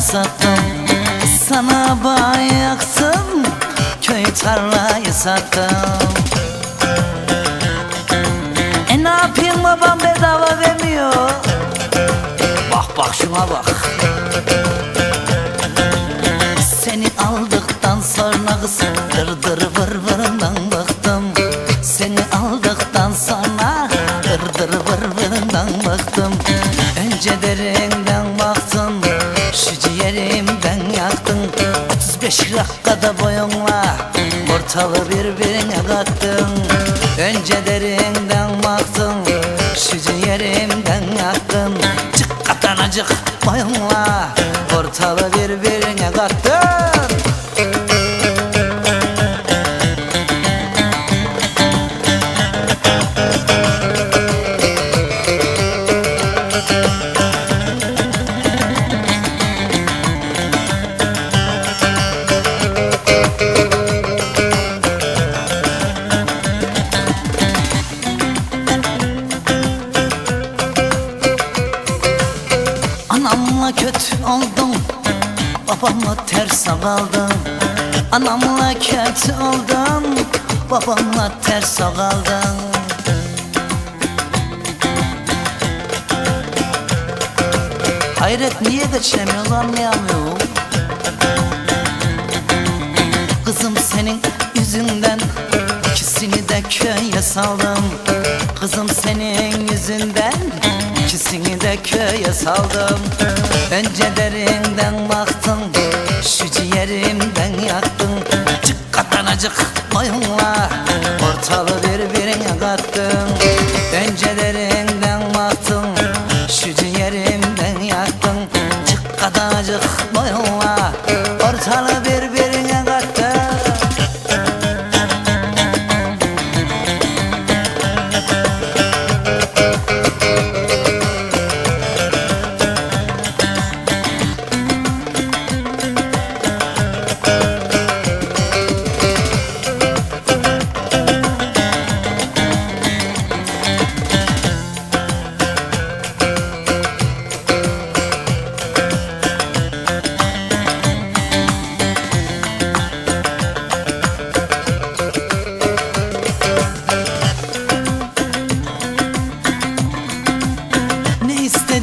sattım Sana bağ yaktım Köy tarlayı sattım E ne yapayım babam bedava vermiyor. Bak bak şuna bak. Seni aldıktan sonra kız Dır dır vır vırından bıktım. Seni aldıktan sonra Dır dır vır vırından bıktım. Önce derinden 35 dakikada boyunla Ortalığı birbirine kattın. Önce derinden baktın Şu ciğerimden yaktın. Çık katanacık boyunla Ortalığı birbirine kattın Anamla kötü oldum. Babamla ters kaldım Anamla kötü oldum. Babamla ters kaldım Hayret niye geçemiyoruz anlayamıyorum. Kızım senin yüzünden ikisini de köye saldım. Kızım senin yüzünden de köye saldım. Önce derinden baktın şu ciğerimden yaktın Çık katanacık boyunla ortalığı birbirine kattın Önce derinden baktın şu ciğerimden yaktın Çık katanacık boyunla ortalığı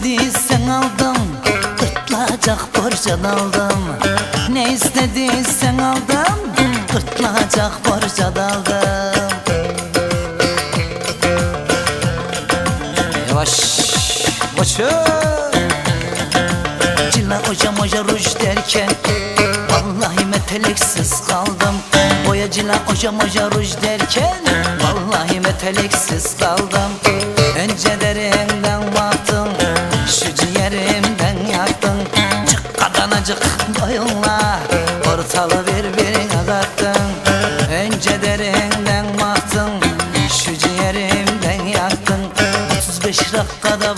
istediysen aldım Gırtlacak borcan aldım. Ne istediysen aldım Gırtlacak borcan aldım. Yavaş Koçum Cila hocam hoca ruj derken Vallahi meteliksiz kaldım. Boya cila hocam hoca ruj derken Vallahi meteliksiz kaldım. Önce derinden boyunla Ortalığı birbirine kattın Önce derinden baktın Şu ciğerimden yaktın. 35 dakikada